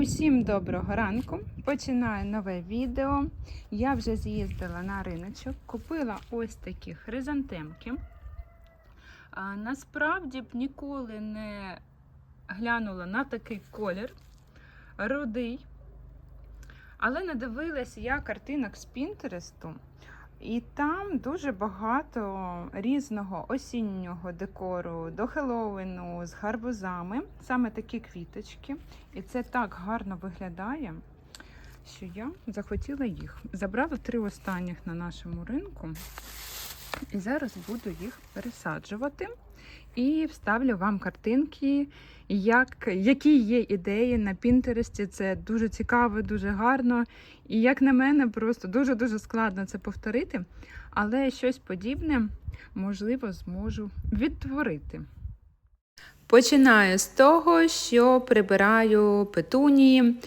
Усім доброго ранку. Починаю нове відео. Я вже з'їздила на риночок, купила ось такі хризантемки. А, насправді б ніколи не глянула на такий колір рудий. Але надивилась я картинок з Пінтересту, і там дуже багато різного осіннього декору до Хеллоуіну з гарбузами, саме такі квіточки. І це так гарно виглядає, що я захотіла їх. Забрала три останніх на нашому ринку. І зараз буду їх пересаджувати. І вставлю вам картинки, як, які є ідеї на Пінтересті. Це дуже цікаво, дуже гарно. І як на мене, просто дуже-дуже складно це повторити. Але щось подібне, можливо, зможу відтворити. Починаю з того, що прибираю петунії.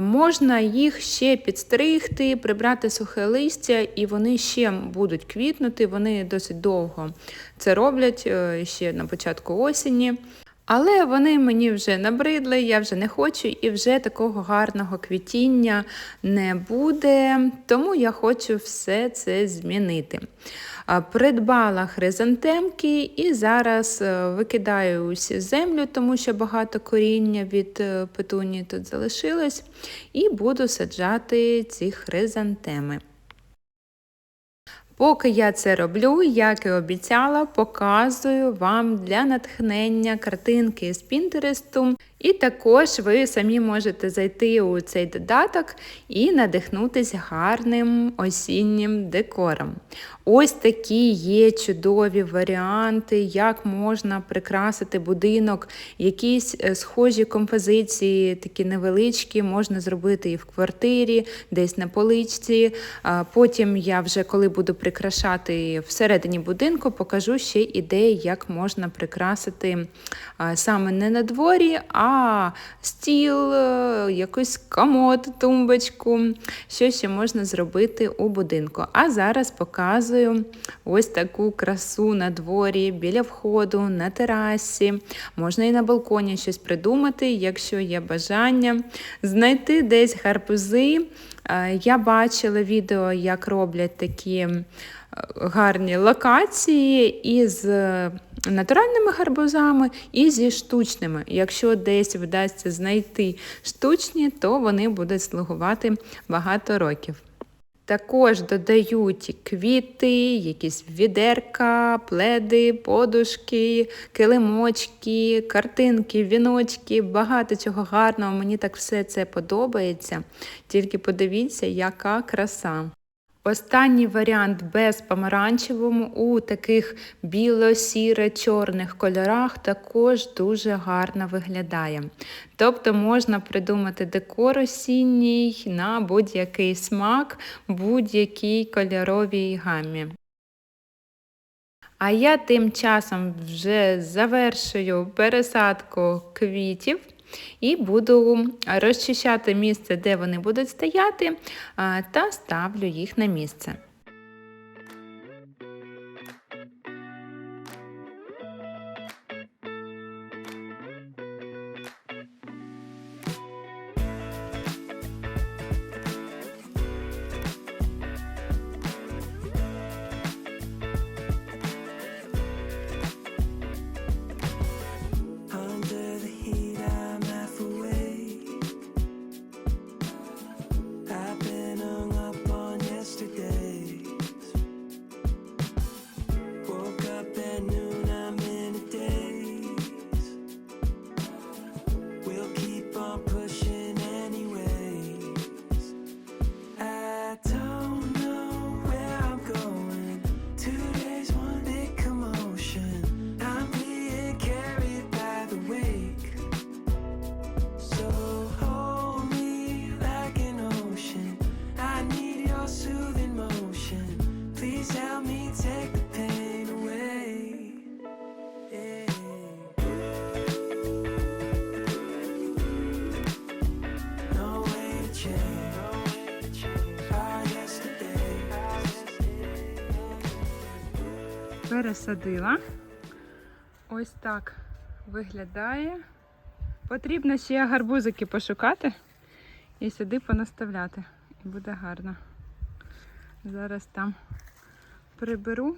Можна їх ще підстригти, прибрати сухе листя, і вони ще будуть квітнути. Вони досить довго це роблять е, ще на початку осені. Але вони мені вже набридли, я вже не хочу, і вже такого гарного квітіння не буде, тому я хочу все це змінити. Придбала хризантемки і зараз е, викидаю усі землю, тому що багато коріння від е, петунії тут залишилось, і буду саджати ці хризантеми. Поки я це роблю, як і обіцяла, показую вам для натхнення картинки з Пінтересту. І також ви самі можете зайти у цей додаток і надихнутись гарним осіннім декором. Ось такі є чудові варіанти, як можна прикрасити будинок, якісь е, схожі композиції, такі невеличкі, можна зробити і в квартирі, десь на поличці. Потім я вже, коли буду прикрашати всередині будинку, покажу ще ідеї, як можна прикрасити саме не на дворі, а стіл, е, якийсь комод, тумбочку, що ще можна зробити у будинку. А зараз показую ось таку красу на дворі, біля входу, на терасі. Можна і на балконі щось придумати, якщо є бажання. Знайти десь гарбузи. Е, Я бачила відео, як роблять такі е, гарні локації із натуральними гарбузами і зі штучними. Якщо десь вдасться знайти штучні, то вони будуть слугувати багато років. Також додають квіти, якісь відерка, пледи, подушки, килимочки, картинки, віночки, багато чого гарного. Мені так все це подобається. Тільки подивіться, яка краса. Останній варіант без помаранчевому у таких біло-сіре-чорних кольорах також дуже гарно виглядає. Тобто можна придумати декор осінній на будь-який смак, будь-якій кольоровій гамі. А я тим часом вже завершую пересадку квітів. І буду розчищати місце, де вони будуть стояти, та ставлю їх на місце. Пересадила. Ось так виглядає Потрібно ще гарбузики пошукати і сюди понаставляти. І буде гарно. Зараз там приберу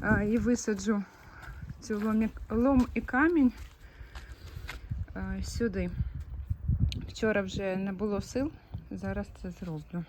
а, і висаджу цю лом, і- лом і камінь а, сюди. Вчора вже не було сил, зараз це зроблю.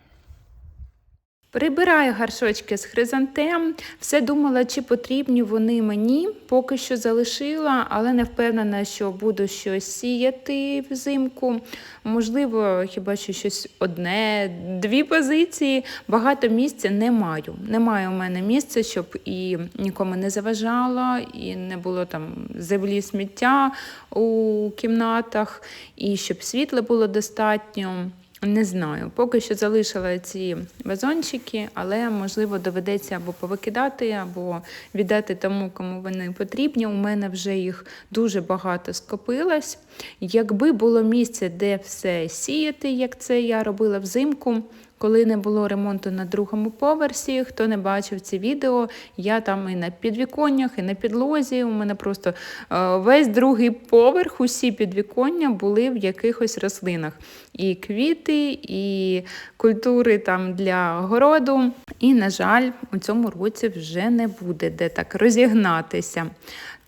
Прибираю гаршочки з хризантем. Все думала, чи потрібні вони мені. Поки що залишила, але не впевнена, що буду щось сіяти взимку. Можливо, хіба що щось одне, дві позиції. Багато місця не маю. Немає у мене місця, щоб і нікому не заважало, і не було там землі сміття у кімнатах, і щоб світла було достатньо. Не знаю, поки що залишила ці вазончики, але можливо доведеться або повикидати, або віддати тому, кому вони потрібні. У мене вже їх дуже багато скопилось. Якби було місце, де все сіяти, як це я робила взимку, коли не було ремонту на другому поверсі, хто не бачив ці відео, я там і на підвіконнях, і на підлозі. У мене просто е, весь другий поверх, усі підвіконня були в якихось рослинах. І квіти, і культури там для городу. І, на жаль, у цьому році вже не буде де так розігнатися.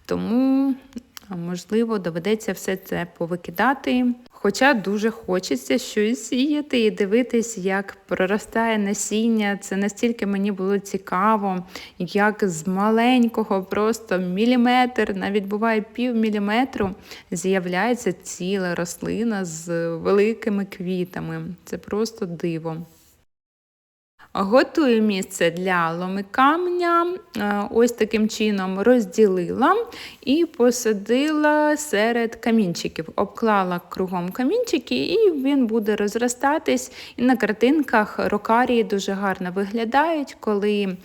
Тому, можливо, доведеться все це повикидати. Хоча дуже хочеться щось сіяти і дивитись, як проростає насіння. Це настільки мені було цікаво, як з маленького, просто міліметр, навіть буває пів міліметру, з'являється ціла рослина з великими квітами. Це просто диво. Готую місце для ломи камня. Е, Ось таким чином розділила і посадила серед камінчиків. Обклала кругом камінчики, і він буде розростатись. І на картинках рокарії дуже гарно виглядають, коли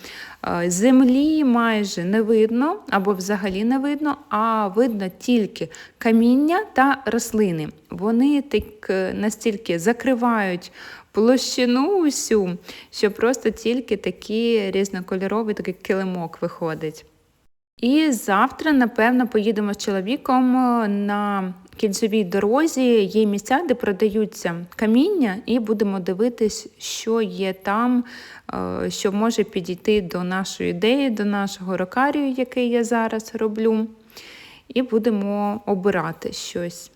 землі майже не видно або взагалі не видно, а видно тільки каміння та рослини. Вони так е, настільки закривають площину усю, що просто тільки такий різнокольоровий такий килимок виходить. І завтра, напевно, поїдемо з чоловіком е, на кінцевій дорозі. Є місця, де продаються каміння, і будемо дивитись, що є там, е, що може підійти до нашої ідеї, до нашого рокарію, який я зараз роблю. І будемо обирати щось.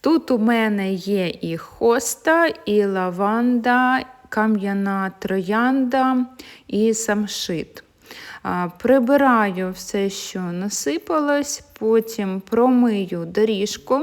Тут у мене є і хоста, і лаванда, кам'яна троянда і самшит. Прибираю все, що насипалось, потім промию доріжку.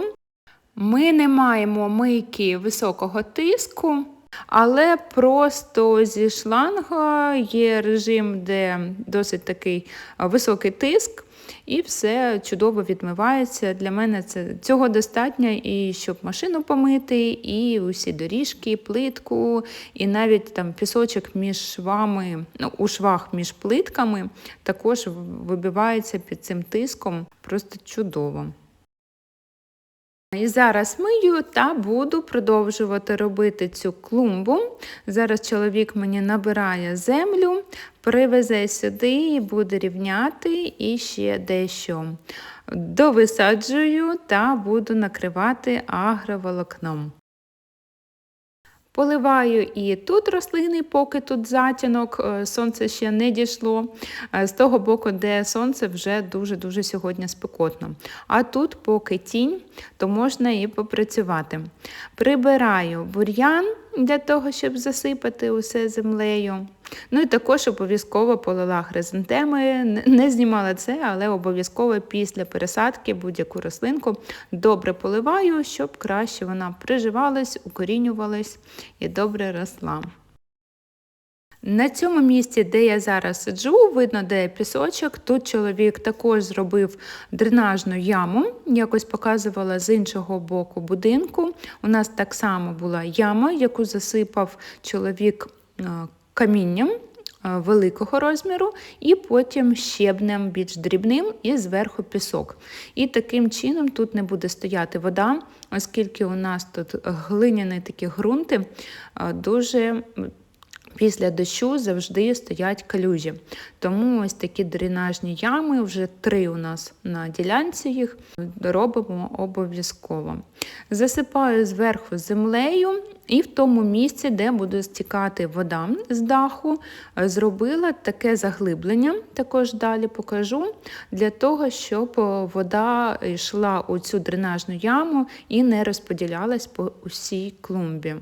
Ми не маємо мийки високого тиску, але просто зі шланга є режим, де досить такий високий тиск. І все чудово відмивається. Для мене це цього достатньо, і щоб машину помити, і усі доріжки, плитку, і навіть там пісочок між швами, ну, у швах між плитками також вибивається під цим тиском. Просто чудово. І зараз мию та буду продовжувати робити цю клумбу. Зараз чоловік мені набирає землю, привезе сюди і буде рівняти і ще дещо довисаджую та буду накривати агроволокном. Поливаю і тут рослини, поки тут затінок, е, сонце ще не дійшло. Е, З того боку, де сонце вже дуже-дуже сьогодні спекотно. А тут, поки тінь, то можна і попрацювати. Прибираю бур'ян для того, щоб засипати усе землею. Ну і також обов'язково полила хризантеми. Не- знімала це, але обов'язково після пересадки будь-яку рослинку добре поливаю, щоб краще вона приживалась, укорінювалась і добре росла. На цьому місці, де я зараз сиджу, видно, де пісочок. Тут чоловік також зробив дренажну яму, якось показувала з іншого боку будинку. У нас так само була яма, яку засипав чоловік е, камінням е, великого розміру, і потім щебнем більш дрібним і зверху пісок. І таким чином тут не буде стояти вода, оскільки у нас тут глиняні такі ґрунти е, дуже Після дощу завжди стоять калюжі. Тому ось такі дренажні ями, вже три у нас на ділянці їх робимо обов'язково. Засипаю зверху землею і в тому місці, де буде стікати вода з даху, е, зробила таке заглиблення, також далі покажу, для того, щоб е, вода йшла у цю дренажну яму і не розподілялась по усій клумбі.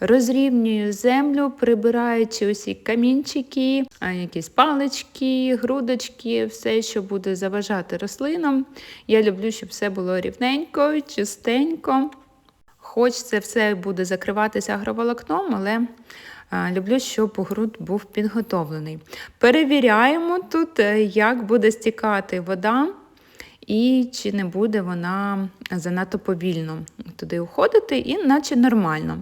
Розрівнюю землю, прибираючи усі камінчики, якісь палички, грудочки, все, що буде заважати рослинам. Я люблю, щоб все було рівненько, чистенько. Хоч це все буде закриватися агроволокном, але люблю, щоб ґрунт був підготовлений. Перевіряємо тут, е, як буде стікати вода. І чи не буде вона занадто повільно туди уходити, і наче нормально.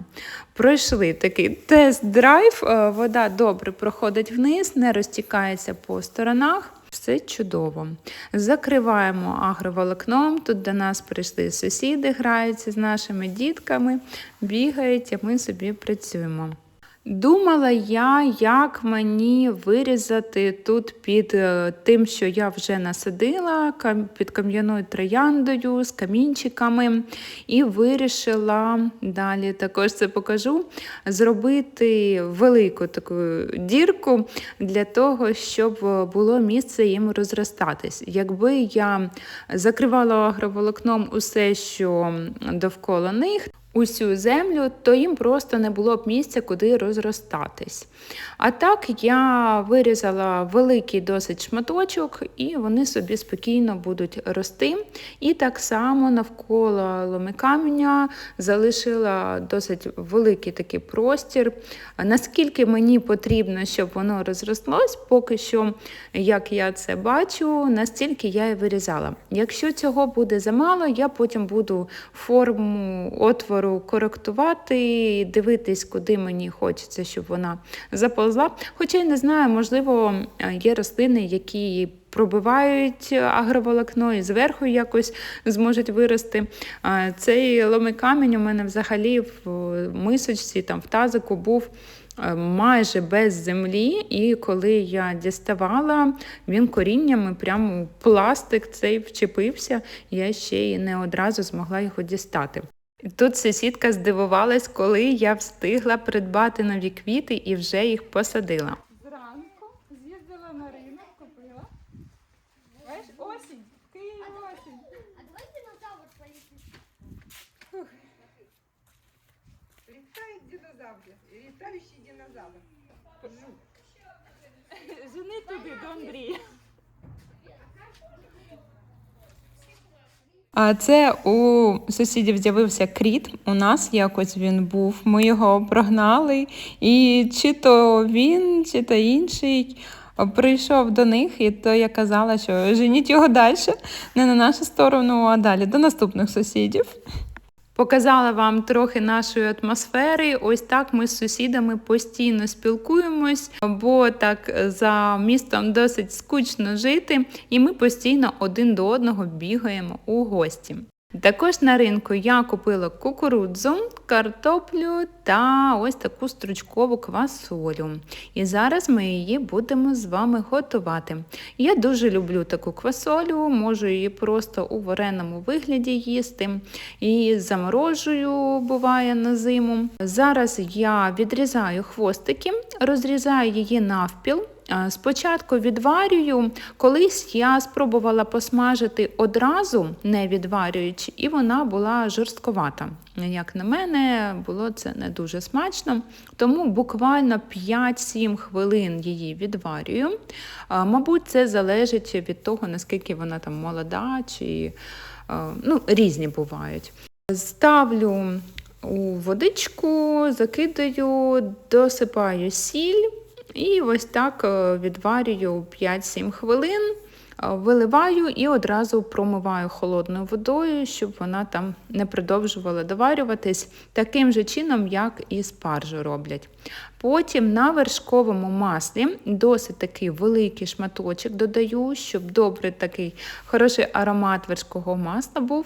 Пройшли такий тест-драйв, е, вода добре проходить вниз, не розтікається по сторонах. Все чудово. Закриваємо агроволокном. Тут до нас прийшли сусіди, граються з нашими дітками, бігають, а ми собі працюємо. Думала я, як мені вирізати тут під е, тим, що я вже насадила, під кам'яною трояндою з камінчиками, і вирішила далі також це покажу, зробити велику таку дірку для того, щоб було місце їм розростатись. Якби я закривала агроволокном усе, що довкола них, усю землю, то їм просто не було б місця, куди розростатись. А так я вирізала великий досить шматочок, і вони собі спокійно будуть рости. І так само навколо ломикаменя залишила досить великий такий простір. Наскільки мені потрібно, щоб воно розрослось, поки що, як я це бачу, настільки я і вирізала. Якщо цього буде замало, я потім буду форму отвору коректувати, дивитись, куди мені хочеться, щоб вона заповзла. Хоча я не знаю, можливо, є рослини, які пробивають агроволокно і зверху якось зможуть вирости. Цей ломий камінь у мене взагалі в мисочці, там в тазику був. е, Майже без землі, і коли я діставала, він коріннями прямо пластик цей вчепився, я ще й не одразу змогла його дістати. Тут сусідка здивувалась, коли я встигла придбати нові квіти і вже їх посадила. Зранку з'їздила на ринок, купила. Бачиш, осінь, в Києві осінь. А давай динозавр полетит. Літають динозаври, літаючий динозавр. Жени туди до Андрія. А це у сусідів з'явився кріт. У нас якось він був. Ми його прогнали, і чи то він, чи то інший. Прийшов до них, і то я казала, що женіть його далі, не на нашу сторону, а далі до наступних сусідів. Показала вам трохи нашої атмосфери. Ось так ми з сусідами постійно спілкуємось, бо так за містом досить скучно жити, і ми постійно один до одного бігаємо у гості. Також на ринку я купила кукурудзу, картоплю та ось таку стручкову квасолю. І зараз ми її будемо з вами готувати. Я дуже люблю таку квасолю, можу її просто у вареному вигляді їсти. І заморожую, буває на зиму. Зараз я відрізаю хвостики, розрізаю її навпіл. А, Спочатку відварюю, колись я спробувала посмажити одразу, не відварюючи, і вона була жорстковата. Як на мене, було це не дуже смачно, тому буквально 5-7 хвилин її відварюю. Мабуть, це залежить від того, наскільки вона там молода чи ну, різні бувають. Ставлю у водичку, закидаю, досипаю сіль. І ось так е, відварюю 5-7 хвилин, е, виливаю і одразу промиваю холодною водою, щоб вона там не продовжувала доварюватись таким же чином, як і спаржу роблять. Потім на вершковому маслі досить такий великий шматочок додаю, щоб добрий такий хороший аромат вершкового масла був.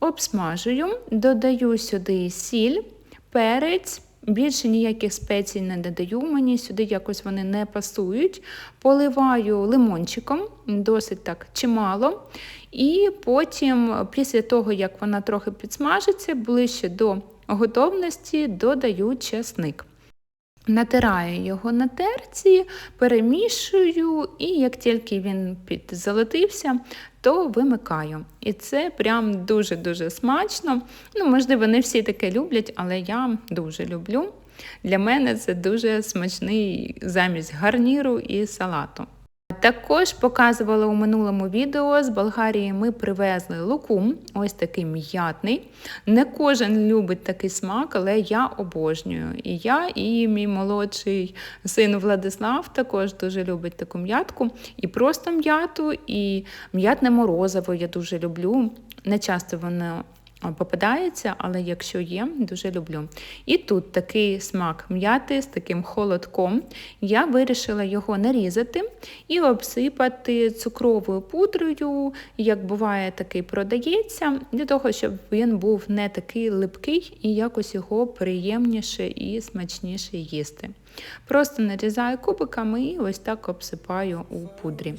Обсмажую, додаю сюди сіль, перець Більше ніяких спецій не додаю, мені сюди якось вони не пасують. Поливаю лимончиком, досить так чимало. І потім, після того, як вона трохи підсмажиться, ближче до готовності додаю чесник. Натираю його на терці, перемішую, і як тільки він підзолотився, то вимикаю. І це прям дуже-дуже смачно. Ну, можливо, не всі таке люблять, але я дуже люблю. Для мене це дуже смачний замість гарніру і салату. Також показувала у минулому відео з Болгарії ми привезли лукум, ось такий м'ятний. Не кожен любить такий смак, але я обожнюю. І я, і мій молодший син Владислав також дуже любить таку м'ятку. І просто м'яту, і м'ятне морозиво я дуже люблю. Не часто воно попадається, але якщо є, дуже люблю. І тут такий смак м'яти з таким холодком. Я вирішила його нарізати і обсипати цукровою пудрою, як буває, такий продається, для того, щоб він був не такий липкий і якось його приємніше і смачніше їсти. Просто нарізаю кубиками і ось так обсипаю у пудрі.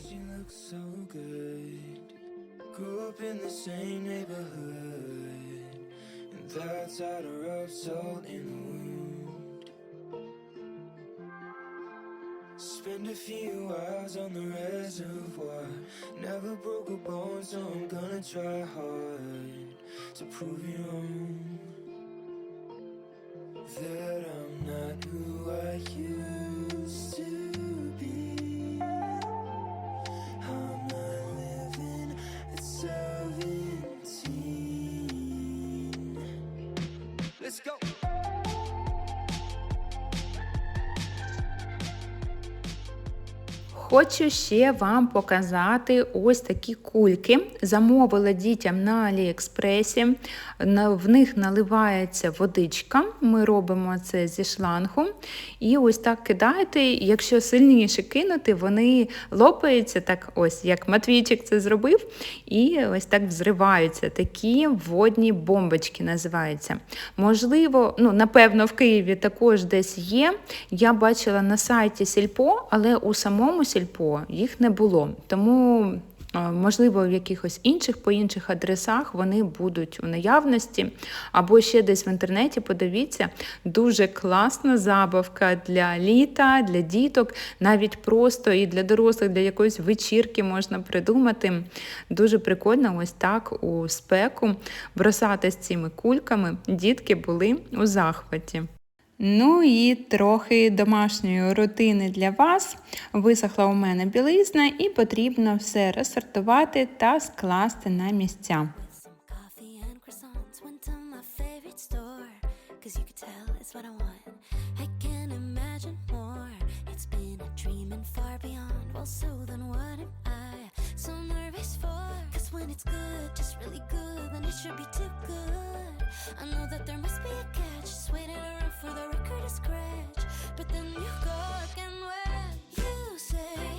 In the same neighborhood, that's how to rub salt in the wound. Spend a few hours on the reservoir. Never broke a bone, so I'm gonna try hard to prove you wrong. That I'm not who I used Хочу ще вам показати ось такі кульки. Замовила дітям на Аліекспресі. В них наливається водичка. Ми робимо це зі шлангу. І ось так кидаєте. Якщо сильніше кинути, вони лопаються, так ось як Матвійчик це зробив. І ось так взриваються. Такі водні бомбочки називаються. Можливо, ну, напевно, в Києві також десь є. Я бачила на сайті Сільпо, але у самому Сільпо їх не було. Тому, можливо, в якихось інших по інших адресах вони будуть у наявності. Або ще десь в інтернеті подивіться. Дуже класна забавка для літа, для діток, навіть просто і для дорослих, для якоїсь вечірки можна придумати. Дуже прикольно ось так у спеку бросати з цими кульками. Дітки були у захваті. Ну і трохи домашньої рутини для вас. Висохла у мене білизна, і потрібно все розсортувати та скласти на місця. So then what am I so nervous for? When it's good, just really good, then it should be too good. I know that there must be a catch, just waiting around for the record to scratch. But then you go again when you say,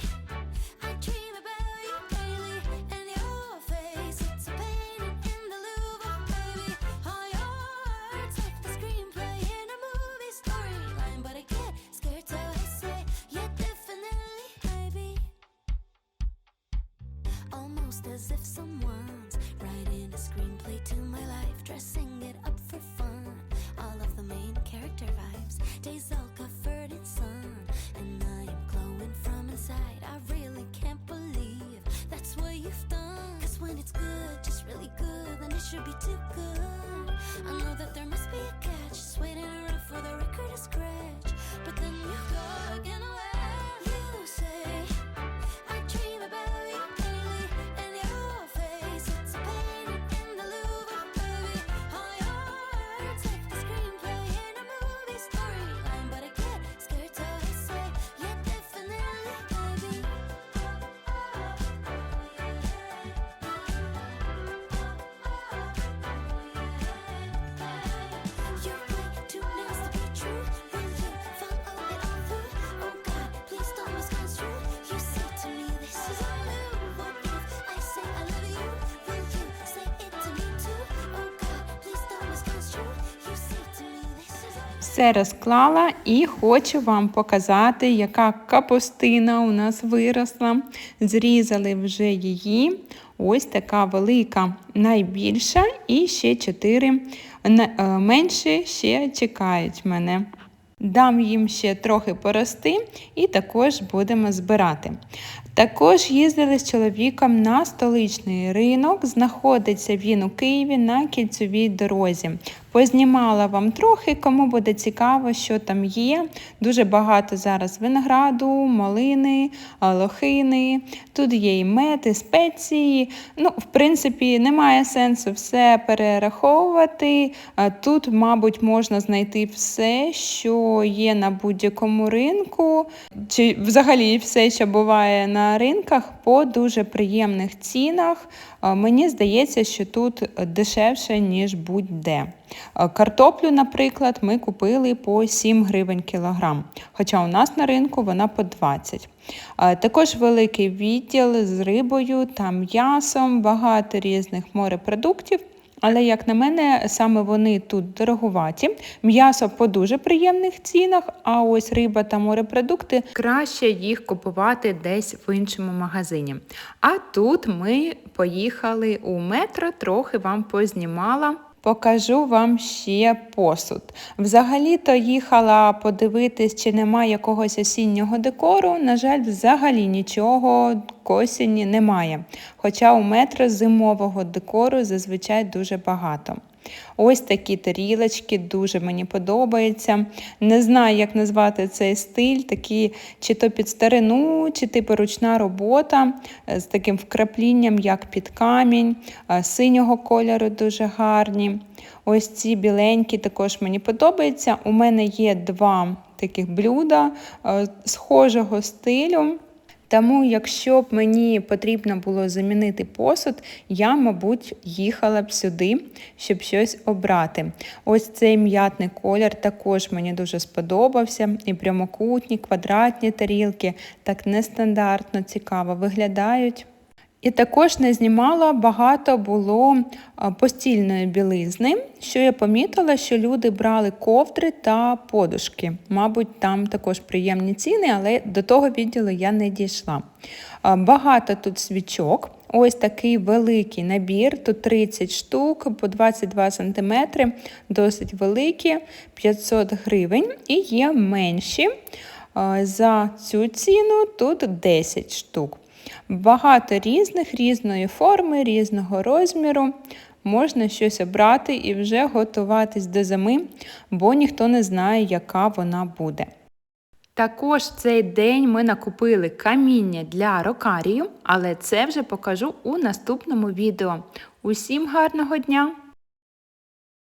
someone's writing a screenplay to my life, dressing it up for fun. All of the main character vibes, days all covered in sun, and I am glowing from inside. I really can't believe that's what you've done. Cause when it's good, just really good, then it should be too good. I know that there must be a catch, just waiting around for the record to scratch. But then you go again Все розклала і хочу вам показати, яка капустина у нас виросла. Зрізали вже її. Ось така велика, найбільша, і ще чотири на- е, менші ще чекають мене. Дам їм ще трохи порости і також будемо збирати. Також їздили з чоловіком на столичний ринок. Знаходиться він у Києві на кільцевій дорозі. Познімала вам трохи, кому буде цікаво, що там є. Дуже багато зараз винограду, малини, лохини. Тут є і мед, і спеції. Ну, в принципі, немає сенсу все перераховувати. Тут, мабуть, можна знайти все, що є на будь-якому ринку, чи взагалі все, що буває на ринках, по дуже приємних цінах. Мені здається, що тут дешевше, ніж будь-де. А, Картоплю, наприклад, ми купили по 7 гривень кілограм, хоча у нас на ринку вона по 20. А, Також великий відділ з рибою та м'ясом, багато різних морепродуктів. Але, як на мене, саме вони тут дороговаті. М'ясо по дуже приємних цінах, а ось риба та морепродукти краще їх купувати десь в іншому магазині. А тут ми поїхали у метро, трохи вам познімала. Покажу вам ще посуд. Взагалі-то їхала подивитись, чи немає якогось осіннього декору. На жаль, взагалі нічого к осінні немає. Хоча у метро зимового декору зазвичай дуже багато. Ось такі тарілочки дуже мені подобаються. Не знаю, як назвати цей стиль, такі чи то під старину, чи типу ручна робота е, з таким вкраплінням, як під камінь, е, синього кольору дуже гарні. Ось ці біленькі також мені подобаються. У мене є два таких блюда е, схожого стилю. Тому, якщо б мені потрібно було замінити посуд, я, мабуть, їхала б сюди, щоб щось обрати. Ось цей м'ятний колір також мені дуже сподобався. І прямокутні, квадратні тарілки так нестандартно цікаво виглядають. І також не знімала багато було постільної білизни, що я помітила, що люди брали ковдри та подушки. Мабуть, там також приємні ціни, але до того відділу я не дійшла. Багато тут свічок. Ось такий великий набір, тут 30 штук по 22 см, досить великі, 500 гривень. І є менші. За цю ціну тут 10 штук. Багато різних, різної форми, різного розміру. Можна щось обрати і вже готуватись до зими, бо ніхто не знає, яка вона буде. Також цей день ми накупили каміння для рокарію, але це вже покажу у наступному відео. Усім гарного дня!